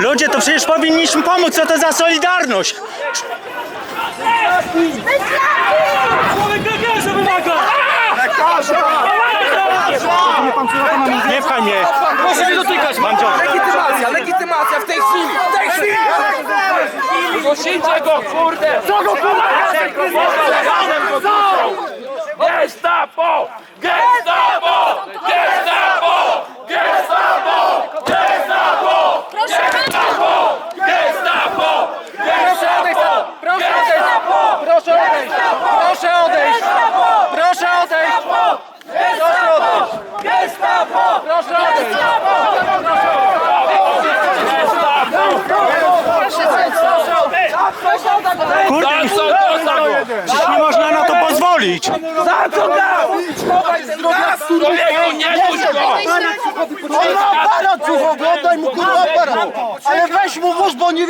Ludzie, to przecież powinniśmy pomóc, co to za solidarność? Nie pchaj mnie. Proszę nie dotykać! Legitymacja, legitymacja w tej chwili! W tej chwili! Zgłosicie go, kurde! Co go kurwa? Gestapo! Gestapo! Gestapo! Gestapo! Gestapo! Proszę Gestapo! Gestapo! Gestapo! Proszę odejść! Proszę odejść! Proszę odejść! Proszę odejść! Proszę odejść! Gestapo! Proszę odejść! Kurde, Za co go? przecież nie można na to pozwolić. Za co dał? Człowieku, nie puść go! On ma aparat słuchowy, oddaj mu kurwa aparat! Ale weź mu wóz, bo nie